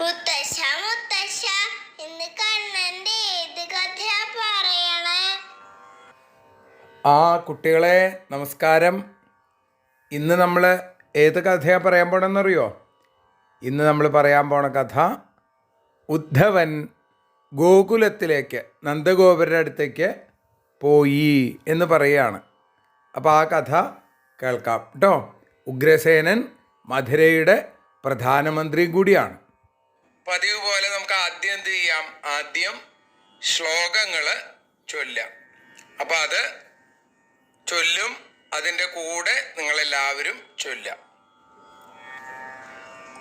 മുത്തശ്ശ മുത്തശ്ശ ഇന്ന് കണ്ണന്റെ ഏത് കഥയാ പറയണേ? ആ കുട്ടികളെ നമസ്കാരം. ഇന്ന് നമ്മൾ ഏത് കഥയാണ് പറയാൻ പോണെന്നറിയോ? ഇന്ന് നമ്മൾ പറയാൻ പോണ കഥ ഉദ്ധവൻ ഗോകുലത്തിലേക്ക് നന്ദഗോപുരന്റെ അടുത്തേക്ക് പോയി എന്ന് പറയുകയാണ്. അപ്പോൾ ആ കഥ കേൾക്കാം. കേട്ടോ ഉഗ്രസേനൻ മധുരയുടെ പ്രധാനമന്ത്രിയും കൂടിയാണ്. പതിവ് പോലെ നമുക്ക് ആദ്യം എന്ത് ചെയ്യാം? ആദ്യം ശ്ലോകങ്ങൾ ചൊല്ലാം അപ്പം അത് ചൊല്ലും അതിന്റെ കൂടെ നിങ്ങളെല്ലാവരും ചൊല്ലാം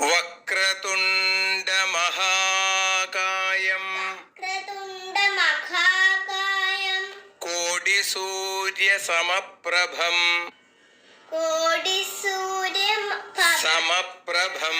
വക്രതുണ്ട മഹാകായം കോടി സൂര്യ സമപ്രഭം കോടി സൂര്യ സമപ്രഭം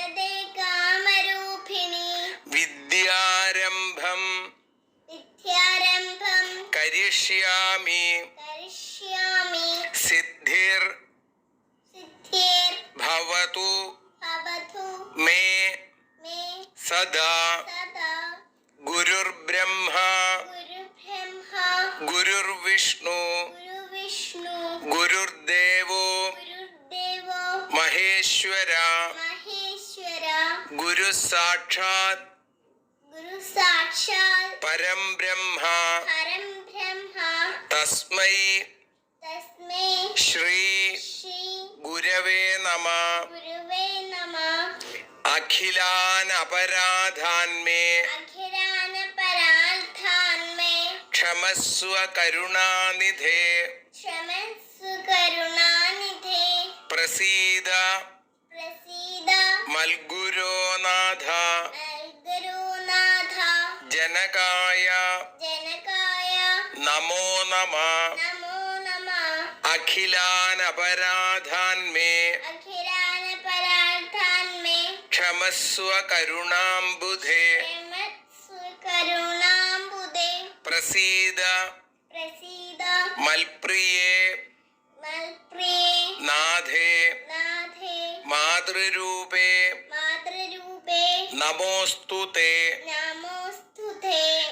करिष्यामि। करिष्यामि। भवतु। भवतु। मे मे सदा। सदा। गुरुर्ब्रह्मा। गुरुर्ब्रह्मा। गुरुर्विष्णु। गुरुर्विष्णु। गुरुर्देवो। गुरुर्देवो। महेश्वरा। महेश्वरा। गुरुः गुरु साक्षात् परं ब्रह्म। തസ്മൈ ശ്രീ ഗുരവേ നമ. അഖിലാൻ ക്ഷമസ്വ കരുണാനിധേ. പ്രസീദ. മൽഗുരോനാഥ ജനകായ. ജനകായ. നമോ നമ. അഖിലാൻ ക്ഷമസ്വ കരുണാംബുധേ. പ്രസീദ. മൽപ്രിയേ. നാഥേ. മാതൃരൂപേ. നമോസ്തു തേ നമോസ്തുതേ.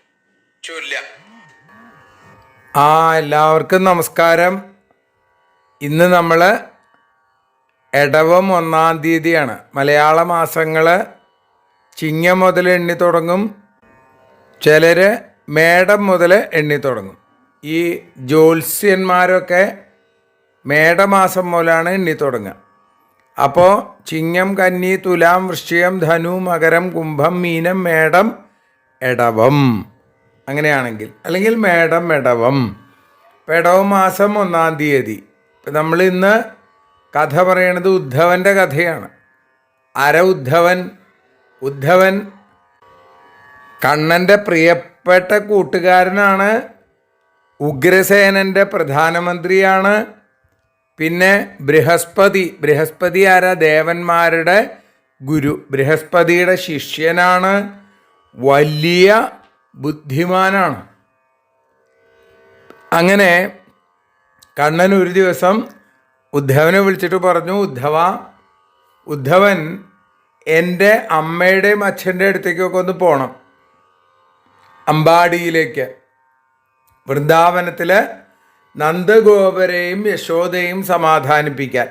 ചൊല്ല ആ എല്ലാവർക്കും നമസ്കാരം. ഇന്ന് നമ്മൾ ഇടവം ഒന്നാം തീയതിയാണ്. മലയാള മാസങ്ങൾ ചിങ്ങം മുതൽ എണ്ണി തുടങ്ങും. ചിലർ മേടം മുതൽ എണ്ണി തുടങ്ങും. ഈ ജ്യോത്സ്യന്മാരൊക്കെ മേടമാസം മുതലാണ് എണ്ണി തുടങ്ങുക. അപ്പോൾ ചിങ്ങം കന്നി തുലാം വൃശ്ചികം ധനു മകരം കുംഭം മീനം മേടം എടവം. അങ്ങനെയാണെങ്കിൽ. അല്ലെങ്കിൽ മേടം എടവം പെടവം മാസം ഒന്നാം തീയതി. നമ്മൾ ഇന്ന് കഥ പറയണത് ഉദ്ധവന്റെ കഥയാണ്. അര ഉദ്ധവൻ ഉദ്ധവൻ കണ്ണന്റെ പ്രിയപ്പെട്ട കൂട്ടുകാരനാണ് ഉഗ്രസേനന്റെ പ്രധാനമന്ത്രിയാണ് പിന്നെ ബൃഹസ്പതി. ബൃഹസ്പതി ആര? ദേവന്മാരുടെ ഗുരു. ബൃഹസ്പതിയുടെ ശിഷ്യനാണ്. വലിയ ബുദ്ധിമാനാണ്. അങ്ങനെ കണ്ണൻ ഒരു ദിവസം ഉദ്ധവനെ വിളിച്ചിട്ട് പറഞ്ഞു ഉദ്ധവ ഉദ്ധവൻ എന്റെ അമ്മയുടെയും അച്ഛന്റെ അടുത്തേക്കൊക്കെ ഒന്ന് പോകണം അമ്പാടിയിലേക്ക്. വൃന്ദാവനത്തിൽ നന്ദഗോപരെയും യശോദയും സമാധാനിപ്പിക്കാൻ.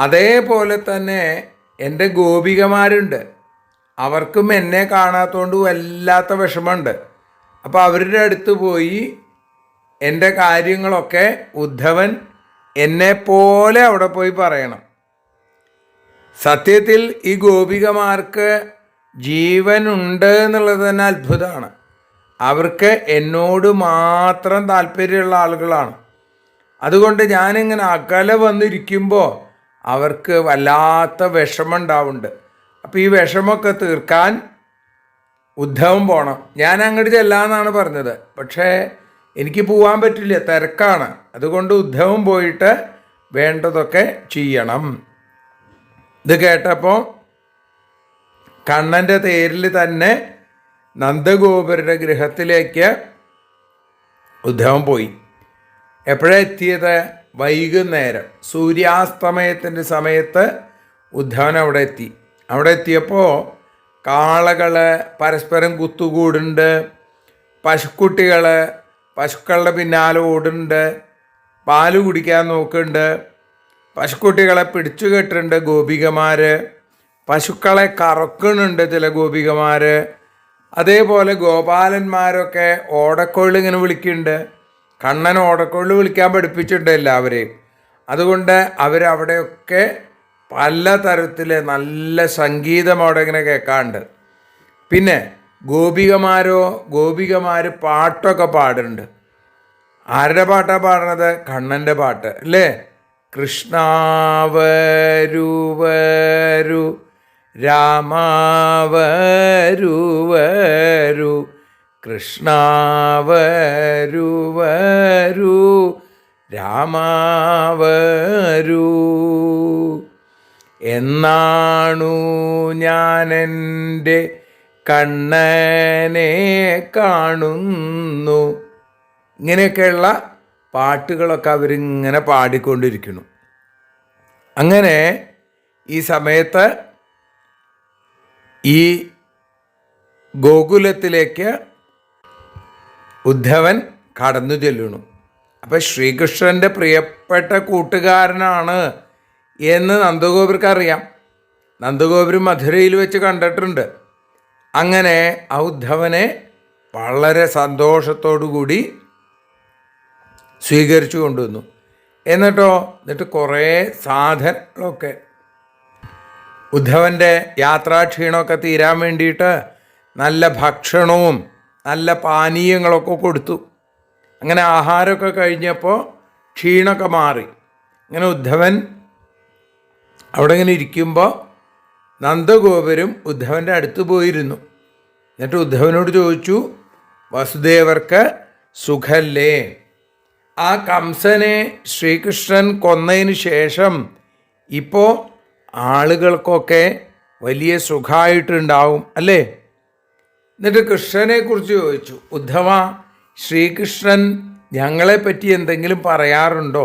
അതേപോലെ തന്നെ എന്റെ ഗോപികമാരുണ്ട്. അവർക്കും എന്നെ കാണാത്തതുകൊണ്ട് വല്ലാത്ത വിഷമമുണ്ട്. അപ്പോൾ അവരുടെ അടുത്ത് പോയി എന്റെ കാര്യങ്ങളൊക്കെ ഉദ്ധവൻ എന്നെപ്പോലെ അവിടെ പോയി പറയണം. സത്യത്തിൽ ഈ ഗോപികമാർക്ക് ജീവനുണ്ട് എന്നുള്ളത് തന്നെ അത്ഭുതമാണ്. അവർക്ക് എന്നോട് മാത്രം താല്പര്യമുള്ള ആളുകളാണ്. അതുകൊണ്ട് ഞാനിങ്ങനെ അകലെ വന്നിരിക്കുമ്പോൾ അവർക്ക് വല്ലാത്ത വിഷമം ഉണ്ടാവുന്നുണ്ട്. അപ്പോൾ ഈ വിഷമമൊക്കെ തീർക്കാൻ ഉദ്ധവം പോകണം ഞാൻ അങ്ങോട്ട് ചെല്ലാന്നാണ് പറഞ്ഞത്. പക്ഷേ എനിക്ക് പോകാൻ പറ്റില്ല തിരക്കാണ്. അതുകൊണ്ട് ഉദ്ധവം പോയിട്ട് വേണ്ടതൊക്കെ ചെയ്യണം. ഇത് കേട്ടപ്പോൾ കണ്ണന്റെ തേരിൽ തന്നെ നന്ദഗോപുരുടെ ഗൃഹത്തിലേക്ക് ഉദ്ധവം പോയി. എപ്പോഴെത്തിയത് വൈകുന്നേരം. സൂര്യാസ്തമയത്തിന്റെ സമയത്ത് ഉദ്ധവൻ അവിടെ എത്തി. അവിടെ എത്തിയപ്പോൾ കാളകൾ പരസ്പരം കുത്തുകൂടുണ്ട് പശുക്കുട്ടികൾ പശുക്കളുടെ പിന്നാലെ ഓടുന്നുണ്ട് പാൽ കുടിക്കാൻ നോക്കുന്നുണ്ട്. പശുക്കുട്ടികളെ പിടിച്ചു കെട്ടുന്നുണ്ട് ഗോപികമാർ പശുക്കളെ കറക്കുന്നുണ്ട് ചില ഗോപികമാർ അതേപോലെ ഗോപാലന്മാരൊക്കെ ഓടക്കൊള്ളി ഇങ്ങനെ വിളിക്കുന്നുണ്ട്. കണ്ണൻ ഓടക്കൊള്ളി വിളിക്കാൻ പഠിപ്പിച്ചിട്ടുണ്ട് എല്ലാവരെയും. അതുകൊണ്ട് അവരവിടെയൊക്കെ പല തരത്തിൽ നല്ല സംഗീതം അവിടെ ഇങ്ങനെ കേൾക്കാറുണ്ട് പിന്നെ ഗോപികമാരോ ഗോപികമാർ പാട്ടൊക്കെ പാടുന്നുണ്ട്. ആരുടെ പാട്ടാണ് പാടണത്? കണ്ണന്റെ പാട്ട് അല്ലേ? കൃഷ്ണാവരുവരു രാമാവരുവരു കൃഷ്ണാവരുവരു വരു രാമാവരു. എന്നാണു ഞാൻ എന്റെ കണ്ണനെ കാണുന്നു. ഇങ്ങനെയൊക്കെയുള്ള പാട്ടുകളൊക്കെ അവരിങ്ങനെ പാടിക്കൊണ്ടിരിക്കുന്നു. അങ്ങനെ ഈ സമയത്ത് ഈ ഗോകുലത്തിലേക്ക് ഉദ്ധവൻ കടന്നു ചെല്ലുന്നു. അപ്പം ശ്രീകൃഷ്ണന്റെ പ്രിയപ്പെട്ട കൂട്ടുകാരനാണ് എന്ന് നന്ദഗോപുർക്ക് അറിയാം നന്ദഗോപുരം മധുരയിൽ വെച്ച് കണ്ടിട്ടുണ്ട്. അങ്ങനെ ഔദ്ധവനെ വളരെ സന്തോഷത്തോടു കൂടി സ്വീകരിച്ചു കൊണ്ടുവന്നു. എന്നിട്ടോ എന്നിട്ട് കുറേ സാധനങ്ങളൊക്കെ. ഉദ്ധവന്റെ യാത്രാക്ഷീണമൊക്കെ തീരാൻ വേണ്ടിയിട്ട് നല്ല ഭക്ഷണവും നല്ല പാനീയങ്ങളൊക്കെ കൊടുത്തു. അങ്ങനെ ആഹാരമൊക്കെ കഴിഞ്ഞപ്പോൾ ക്ഷീണമൊക്കെ മാറി. അങ്ങനെ ഉദ്ധവൻ അവിടെ ഇങ്ങനെ ഇരിക്കുമ്പോൾ നന്ദഗോപരും ഉദ്ധവന്റെ അടുത്ത് പോയിരുന്നു. എന്നിട്ട് ഉദ്ധവനോട് ചോദിച്ചു വസുദേവർക്ക് സുഖല്ലേ? ആ കംസനെ ശ്രീകൃഷ്ണൻ കൊന്നതിന് ശേഷം ഇപ്പോൾ ആളുകൾക്കൊക്കെ വലിയ സുഖമായിട്ടുണ്ടാവും അല്ലേ? എന്നിട്ട് കൃഷ്ണനെക്കുറിച്ച് ചോദിച്ചു ഉദ്ധവ ശ്രീകൃഷ്ണൻ ഞങ്ങളെപ്പറ്റി എന്തെങ്കിലും പറയാറുണ്ടോ?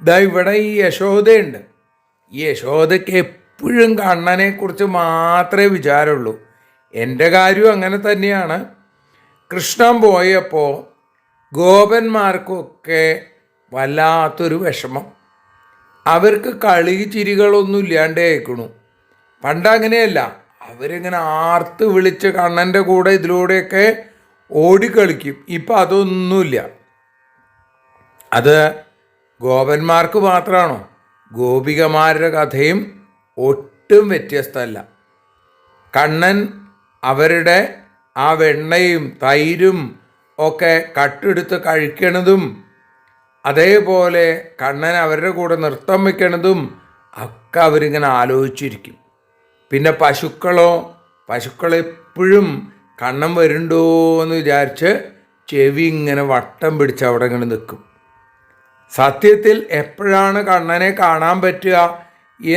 ഇതാ ഇവിടെ ഈ യശോദയുണ്ട്. യശോദയ്ക്ക് എപ്പോഴും കണ്ണനെക്കുറിച്ച് മാത്രമേ വിചാരമുള്ളൂ. എന്റെ കാര്യവും അങ്ങനെ തന്നെയാണ്. കൃഷ്ണൻ പോയപ്പോൾ ഗോപന്മാർക്കൊക്കെ വല്ലാത്തൊരു വിഷമം. അവർക്ക് കളി ചിരികളൊന്നും ഇല്ലാണ്ടേ പണ്ട് അങ്ങനെയല്ല അവരിങ്ങനെ ആർത്ത് വിളിച്ച് കണ്ണന്റെ കൂടെ ഇതിലൂടെയൊക്കെ ഓടിക്കളിക്കും ഇപ്പം അതൊന്നുമില്ല. അത് ഗോപന്മാർക്ക് മാത്രമാണോ? ഗോപികമാരുടെ കഥയും ഒട്ടും വ്യത്യസ്തമല്ല. കണ്ണൻ അവരുടെ ആ വെണ്ണയും തൈരും ഒക്കെ കട്ടെടുത്ത് കഴിക്കണതും അതേപോലെ കണ്ണൻ അവരുടെ കൂടെ നൃത്തം വയ്ക്കണതും ഒക്കെ അവരിങ്ങനെ ആലോചിച്ചിരിക്കും. പിന്നെ പശുക്കളോ പശുക്കളെപ്പോഴും കണ്ണൻ വരുന്നുണ്ടോ എന്ന് വിചാരിച്ച് ചെവി ഇങ്ങനെ വട്ടം പിടിച്ച് അവിടെ ഇങ്ങനെ നിൽക്കും. സത്യത്തിൽ എപ്പോഴാണ് കണ്ണനെ കാണാൻ പറ്റുക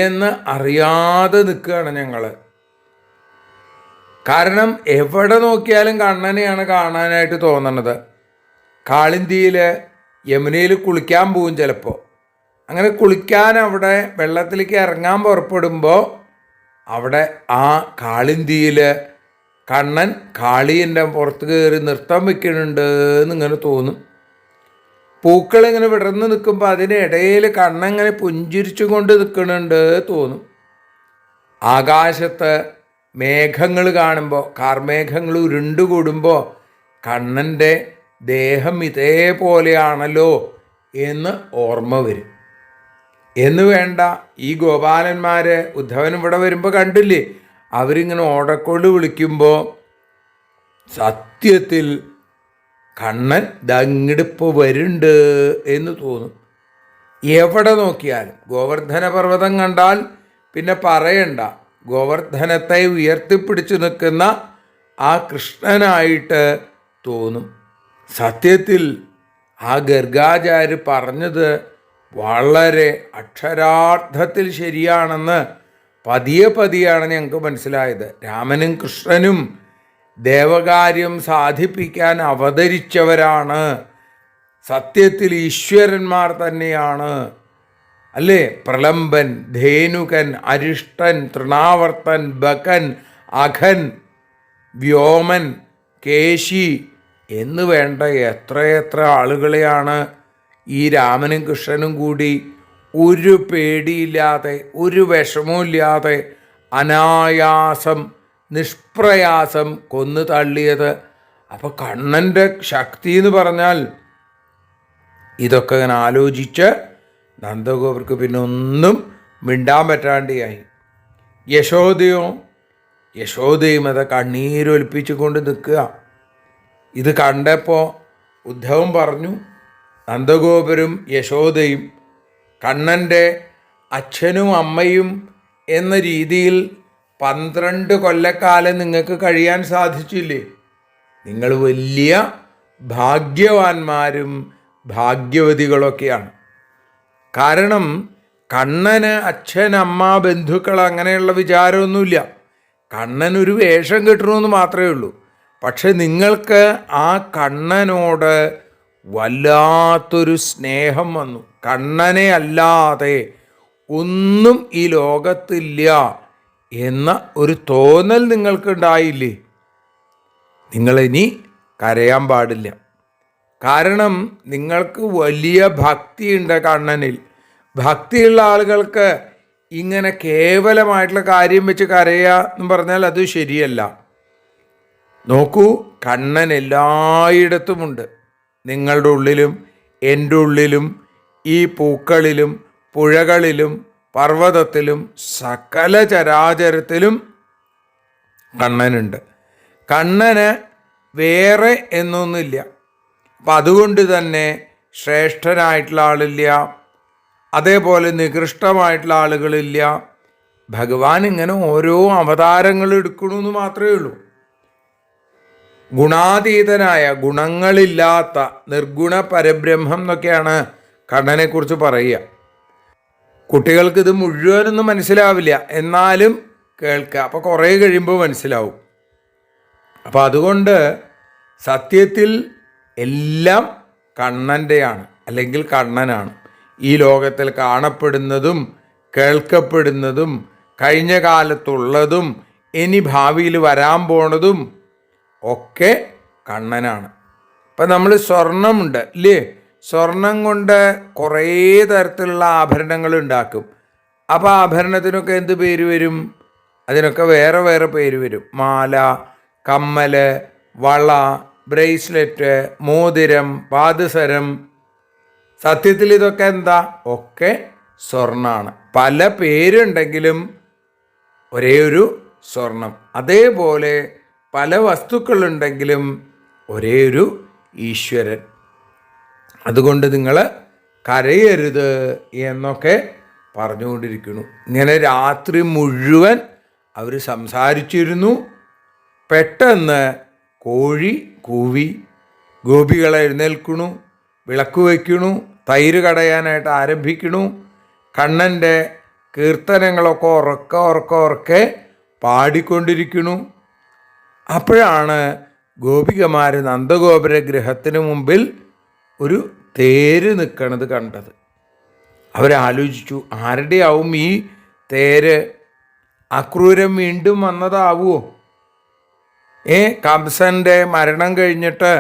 എന്ന് അറിയാതെ നിൽക്കുകയാണ് ഞങ്ങൾ കാരണം എവിടെ നോക്കിയാലും കണ്ണനെയാണ് കാണാനായിട്ട് തോന്നണത്. കാളിന്തിയിൽ യമുനയിൽ കുളിക്കാൻ പോവും ചിലപ്പോൾ അങ്ങനെ കുളിക്കാൻ അവിടെ വെള്ളത്തിലേക്ക് ഇറങ്ങാൻ പുറപ്പെടുമ്പോൾ അവിടെ ആ കാളിന്തിയിൽ കണ്ണൻ കാളിയന്റെ പുറത്ത് കയറി നൃത്തം വെക്കുന്നുണ്ട് എന്നിങ്ങനെ തോന്നും. പൂക്കളിങ്ങനെ വിടർന്ന് നിൽക്കുമ്പോൾ അതിനിടയിൽ കണ്ണങ്ങനെ പുഞ്ചിരിച്ചു കൊണ്ട് നിൽക്കുന്നുണ്ട് തോന്നും. ആകാശത്ത് മേഘങ്ങൾ കാണുമ്പോൾ കാർമേഘങ്ങൾ ഉരുണ്ടുകൂടുമ്പോൾ കണ്ണന്റെ ദേഹം ഇതേപോലെയാണല്ലോ എന്ന് ഓർമ്മ വരും. എന്ന് വേണ്ട ഈ ഗോപാലന്മാർ ഉദ്ധവൻ ഇവിടെ വരുമ്പോൾ കണ്ടില്ലേ? അവരിങ്ങനെ ഓടക്കൊണ്ട് വിളിക്കുമ്പോൾ സത്യത്തിൽ കണ്ണൻ ദങ്ങിടിപ്പ് വരുണ്ട് എന്ന് തോന്നും. എവിടെ നോക്കിയാലും ഗോവർദ്ധന പർവതം കണ്ടാൽ പിന്നെ പറയണ്ട. ഗോവർദ്ധനത്തെ ഉയർത്തിപ്പിടിച്ചു നിൽക്കുന്ന ആ കൃഷ്ണനായിട്ട് തോന്നും. സത്യത്തിൽ ആ ഗർഗാചാര്യ പറഞ്ഞത് വളരെ അക്ഷരാർത്ഥത്തിൽ ശരിയാണെന്ന് പതിയെ പതിയാണ് ഞങ്ങൾക്ക് മനസ്സിലായത്. രാമനും കൃഷ്ണനും ദേവകാര്യം സാധിപ്പിക്കാൻ അവതരിച്ചവരാണ്. സത്യത്തിൽ ഈശ്വരന്മാർ തന്നെയാണ്. അല്ലേ? പ്രളംബൻ ധേനുകൻ അരിഷ്ടൻ തൃണാവർത്തൻ ബകൻ അഖൻ വ്യോമൻ കേശി എന്ന് വേണ്ട എത്രയെത്ര ആളുകളെയാണ് ഈ രാമനും കൃഷ്ണനും കൂടി ഒരു പേടിയില്ലാതെ ഒരു വിഷമമില്ലാതെ അനായാസം നിഷ്പ്രയാസം കൊന്നു തള്ളിയത്. അപ്പോൾ കണ്ണന്റെ ശക്തി എന്ന് പറഞ്ഞാൽ ഇതൊക്കെ ഇങ്ങനെ ആലോചിച്ച് നന്ദഗോപർക്ക് പിന്നെ ഒന്നും മിണ്ടാൻ പറ്റാണ്ടിയായി. യശോദയോ യശോദയും അത് കണ്ണീരൊലിപ്പിച്ചു കൊണ്ട് നിൽക്കുക. ഇത് കണ്ടപ്പോൾ ഉദ്ധവൻ പറഞ്ഞു നന്ദഗോപരും യശോദയും കണ്ണന്റെ അച്ഛനും അമ്മയും എന്ന രീതിയിൽ പന്ത്രണ്ട് കൊല്ലക്കാലം നിങ്ങൾക്ക് കഴിയാൻ സാധിച്ചില്ലേ? നിങ്ങൾ വലിയ ഭാഗ്യവാന്മാരും ഭാഗ്യവതികളൊക്കെയാണ്. കാരണം കണ്ണന് അച്ഛൻ അമ്മ ബന്ധുക്കൾ അങ്ങനെയുള്ള വിചാരമൊന്നുമില്ല. കണ്ണൻ ഒരു വേഷം കിട്ടണമെന്ന് മാത്രമേ ഉള്ളൂ. പക്ഷെ നിങ്ങൾക്ക് ആ കണ്ണനോട് വല്ലാത്തൊരു സ്നേഹം വന്നു. കണ്ണനെ അല്ലാതെ ഒന്നും ഈ ലോകത്തില്ല. എന്ന ഒരു തോന്നൽ നിങ്ങൾക്കുണ്ടായില്ലേ? നിങ്ങളിനി കരയാൻ പാടില്ല. കാരണം നിങ്ങൾക്ക് വലിയ ഭക്തിയുണ്ട് കണ്ണനിൽ. ഭക്തിയുള്ള ആളുകൾക്ക് ഇങ്ങനെ കേവലമായിട്ടുള്ള കാര്യം വെച്ച് കരയുക എന്ന് പറഞ്ഞാൽ അത് ശരിയല്ല. നോക്കൂ കണ്ണൻ എല്ലായിടത്തുമുണ്ട്. നിങ്ങളുടെ ഉള്ളിലും എന്റെ ഉള്ളിലും ഈ പൂക്കളിലും പുഴകളിലും പർവതത്തിലും സകല ചരാചരത്തിലും കണ്ണനുണ്ട്. കണ്ണന് വേറെ എന്നൊന്നുമില്ല. അപ്പം അതുകൊണ്ട് തന്നെ ശ്രേഷ്ഠനായിട്ടുള്ള ആളില്ല. അതേപോലെ നികൃഷ്ടമായിട്ടുള്ള ആളുകളില്ല. ഭഗവാൻ ഇങ്ങനെ ഓരോ അവതാരങ്ങൾ എടുക്കണമെന്ന് മാത്രമേ ഉള്ളൂ. ഗുണാതീതനായ ഗുണങ്ങളില്ലാത്ത നിർഗുണ പരബ്രഹ്മം എന്നൊക്കെയാണ് കണ്ണനെക്കുറിച്ച് പറയുക. കുട്ടികൾക്ക് ഇത് മുഴുവനൊന്നും മനസ്സിലാവില്ല. എന്നാലും കേൾക്കുക അപ്പോൾ കുറേ കഴിയുമ്പോൾ മനസ്സിലാവും. അപ്പോൾ അതുകൊണ്ട് സത്യത്തിൽ എല്ലാം കണ്ണന്റെയാണ് അല്ലെങ്കിൽ കണ്ണനാണ്. ഈ ലോകത്തിൽ കാണപ്പെടുന്നതും കേൾക്കപ്പെടുന്നതും കഴിഞ്ഞ കാലത്തുള്ളതും ഇനി ഭാവിയിൽ വരാൻ പോണതും ഒക്കെ കണ്ണനാണ്. അപ്പം നമ്മൾ സ്വർണമുണ്ട് ഇല്ലേ? സ്വർണം കൊണ്ട് കുറേ തരത്തിലുള്ള ആഭരണങ്ങൾ ഉണ്ടാക്കും. അപ്പോൾ ആഭരണത്തിനൊക്കെ എന്ത് പേര് വരും? അതിനൊക്കെ വേറെ വേറെ പേര് വരും. മാല കമ്മൽ വള ബ്രേസ്ലെറ്റ് മോതിരം പാദസരം. സത്യത്തിൽ ഇതൊക്കെ എന്താ? ഒക്കെ സ്വർണമാണ് പല പേരുണ്ടെങ്കിലും ഒരേ ഒരു സ്വർണം. അതേപോലെ പല വസ്തുക്കളുണ്ടെങ്കിലും ഒരേ ഒരു ഈശ്വരൻ. അതുകൊണ്ട് നിങ്ങൾ കരയരുത് എന്നൊക്കെ പറഞ്ഞുകൊണ്ടിരിക്കുന്നു. ഇങ്ങനെ രാത്രി മുഴുവൻ അവർ സംസാരിച്ചിരുന്നു. പെട്ടെന്ന് കോഴി കൂവി ഗോപികളെ എഴുന്നേൽക്കണു വിളക്ക് വയ്ക്കണു തൈര് കടയാനായിട്ട് ആരംഭിക്കണു കണ്ണന്റെ കീർത്തനങ്ങളൊക്കെ ഉറക്ക ഉറക്ക ഉറക്കെ പാടിക്കൊണ്ടിരിക്കണു അപ്പോഴാണ് ഗോപികമാർ നന്ദഗോപുര ഗൃഹത്തിന് മുമ്പിൽ ഒരു തേര് നിൽക്കണത് കണ്ടത്. അവരാലോചിച്ചു ആരുടെയാവും ഈ തേര്? അക്രൂരം വീണ്ടും വന്നതാവുമോ ഏ കംസന്റെ മരണം കഴിഞ്ഞിട്ട്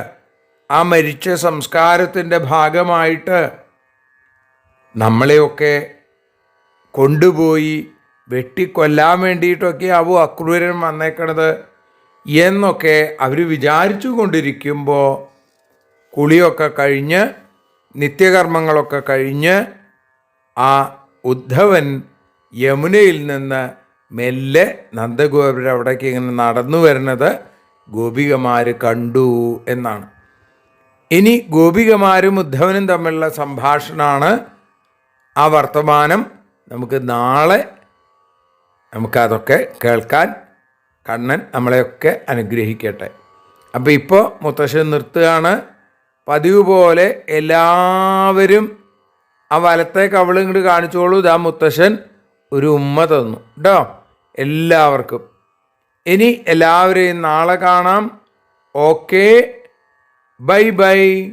ആ മരിച്ച സംസ്കാരത്തിന്റെ ഭാഗമായിട്ട് നമ്മളെയൊക്കെ കൊണ്ടുപോയി വെട്ടിക്കൊല്ലാൻ വേണ്ടിയിട്ടൊക്കെ ആവും അക്രൂരൻ വന്നേക്കണത് എന്നൊക്കെ അവർ വിചാരിച്ചു കൊണ്ടിരിക്കുമ്പോൾ കുളിയൊക്കെ കഴിഞ്ഞ് നിത്യകർമ്മങ്ങളൊക്കെ കഴിഞ്ഞ് ആ ഉദ്ധവൻ യമുനയിൽ നിന്ന് മെല്ലെ നന്ദഗോപുരം അവിടേക്ക് ഇങ്ങനെ നടന്നു വരുന്നത് ഗോപികമാർ കണ്ടു എന്നാണ്. ഇനി ഗോപികമാരും ഉദ്ധവനും തമ്മിലുള്ള സംഭാഷണമാണ് ആ വർത്തമാനം. നമുക്ക് നാളെ നമുക്കതൊക്കെ കേൾക്കാൻ കണ്ണൻ നമ്മളെയൊക്കെ അനുഗ്രഹിക്കട്ടെ. അപ്പോൾ ഇപ്പോൾ മുത്തശ്ശൻ നിർത്തുകയാണ്. പതിവ് പോലെ എല്ലാവരും ആ വലത്തെ കവിളും ഇങ്ങോട്ട് കാണിച്ചോളൂ. ഇതാ മുത്തശ്ശൻ ഒരു ഉമ്മ തന്നു. കേട്ടോ എല്ലാവർക്കും. ഇനി എല്ലാവരെയും നാളെ കാണാം. ഓക്കേ. Bye bye.